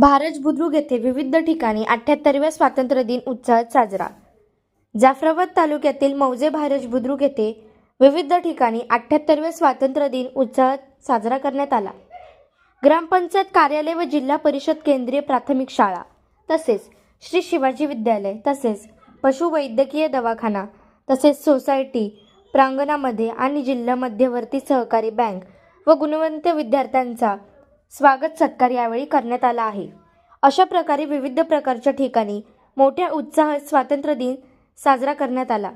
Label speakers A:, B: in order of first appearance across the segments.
A: भारत बुद्रुक येथे विविध ठिकाणी अठ्ठ्याहत्तरव्या स्वातंत्र्य दिन उत्साहात साजरा. जाफराबाद तालुक्यातील मौजे भारज बुद्रुक येथे विविध ठिकाणी अठ्ठ्याहत्तरव्या स्वातंत्र्य दिन उत्साहात साजरा करण्यात आला. ग्रामपंचायत कार्यालय व जिल्हा परिषद केंद्रीय प्राथमिक शाळा तसेच श्री शिवाजी विद्यालय तसेच पशुवैद्यकीय दवाखाना तसेच सोसायटी प्रांगणामध्ये आणि जिल्हा मध्यवर्ती सहकारी बँक व गुणवंत विद्यार्थ्यांचा स्वागत सत्कार यावेळी करण्यात आला आहे. अशा प्रकारे विविध प्रकारच्या ठिकाणी मोठ्या उत्साहात स्वातंत्र्य दिन साजरा करण्यात आला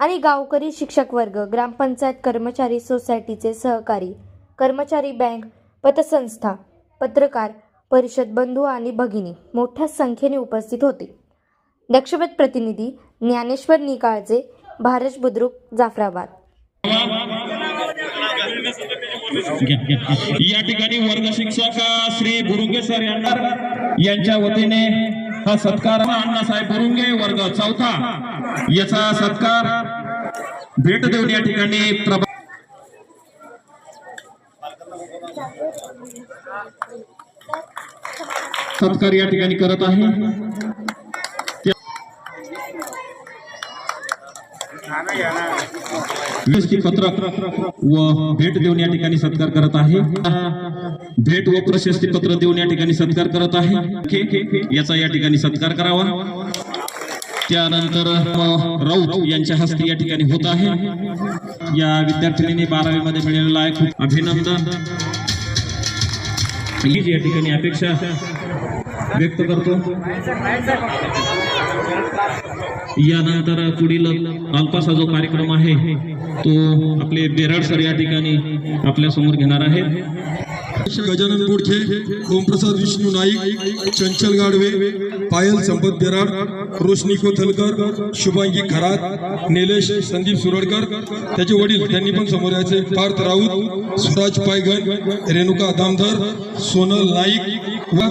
A: आणि गावकरी शिक्षक वर्ग ग्रामपंचायत कर्मचारी सोसायटीचे सहकारी कर्मचारी बँक पतसंस्था पत्रकार परिषद बंधू आणि भगिनी मोठ्या संख्येने उपस्थित होते. दक्षपत प्रतिनिधी ज्ञानेश्वर निकाळजे भारत बुद्रुक जाफराबाद.
B: या ठिकाणी वर्ग शिक्षक श्री बुरुंगे सर यांना यांच्या वतीने हा सत्कार अण्णासाहेब बुरुंगे वर्ग चौथा. याचा सत्कार भेट देऊन या ठिकाणी प्रभा सत्कार या ठिकाणी करत आहे. व्यवस्थित व भेट देऊन या ठिकाणी सत्कार करत आहे. भेट व प्रशस्ती पत्र देऊन या ठिकाणी सत्कार करत आहे. याचा या ठिकाणी सत्कार करावा. त्यानंतर राऊत यांच्या हस्ते या ठिकाणी होत आहे. या विद्यार्थिनीने बारावी मध्ये मिळालेला आहे. खूप अभिनंदन. हीच या ठिकाणी अपेक्षा व्यक्त करतो. यानंतर पुढील अल्पासा जो कार्यक्रम आहे तो आपले बेराड सर या ठिकाणी आपल्यासमोर घेणार आहेत.
C: गजानन बोडखे ओमप्रसाद विष्णू नाईक चंचल गाडवे पायल संपत बेराड रोशनी कोथलकर शुभांगी खरात निलेश संदीप सुरडकर त्याचे वडील त्यांनी पण समोर यायचे. पार्थ राऊत स्वराज पायगन रेणुका दामधर सोनल नाईक व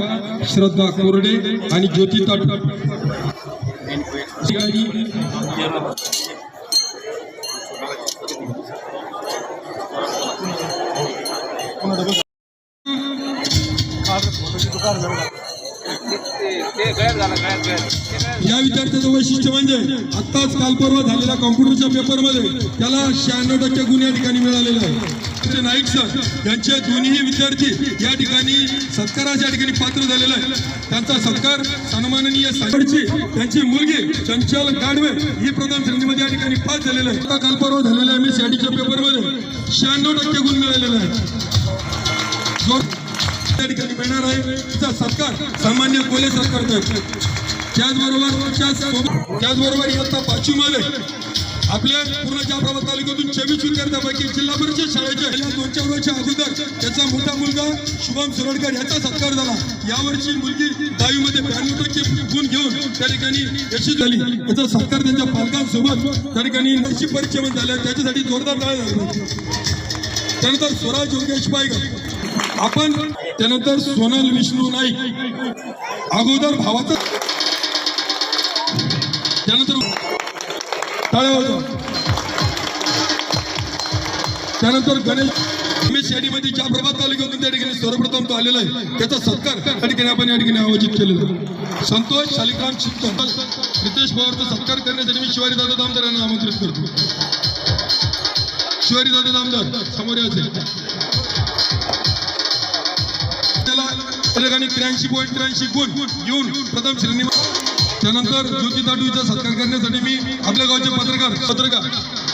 C: श्रद्धा कोरडे आणि ज्योती ताट. या विद्यार्थ्याचं वैशिष्ट्य म्हणजे आत्ताच काल परवा झालेल्या कॉम्प्युटरच्या पेपरमध्ये त्याला शहाण्णव टक्के गुण या ठिकाणी मिळालेले आहे नाईक सर यांचे दोन्ही विद्यार्थी या ठिकाणी सत्काराच्या ठिकाणी पात्र झालेला आहे त्यांचा सत्कार सन्माननीय सागरची त्यांची मुलगी चंचल गाडवे ही प्रधान श्रेणीमध्ये या ठिकाणी पास झालेलं आहे आता काल परवा आहे एम एस पेपरमध्ये शहाण्णव टक्के गुण मिळालेला आहे त्या ठिकाणी मिळणार आहे. तिचा सत्कार सामान्य कोले सरकार करतात त्याचबरोबर त्याचबरोबर इयत्ता पाचवीमध्ये आपल्या पूर्ण जाफराबाद तालुक्यातून चोवीस विद्यार्थ्यांपैकी जिल्हा परिषद शाळेच्या गेल्या दोन चार वर्षा अगोदर त्याचा मोठा मुलगा शुभम सुरडकर याचा सत्कार झाला. यावर्षी मुलगी दहावीमध्ये ब्याण्णव टक्के गुण घेऊन त्या ठिकाणी यशस्वी झाली. याचा सत्कार त्यांच्या पालकांसोबत त्या ठिकाणी नशी परिचय पण त्याच्यासाठी जोरदार टाळ्या झाला. त्यानंतर स्वराज योगेश पायगर आपण त्यानंतर सोनल विष्णू नाईक. अगोदर भावाचं. त्यानंतर त्यानंतर गणेश. रमेश शेडीमध्ये ज्या प्रभात तालुक्यातून त्या ठिकाणी सर्वप्रथम तो आलेला आहे त्याचा सत्कार त्या ठिकाणी आपण या ठिकाणी आयोजित केलेला संतोष शालिकांत शिक्षक रितेश पवारचा सत्कार करण्यासाठी मी शिवारी दादा दामदार यांना आमंत्रित करतो. शिवारी दादा दामदार समोर यायचे त्याला त्या ठिकाणी त्र्याऐंशी पॉईंट त्र्याऐंशी गुण येऊन प्रथम श्रेणी त्यानंतर ज्योती ताटूचा सत्कार करण्यासाठी मी आपल्या गावचे पत्रकार पत्रकार.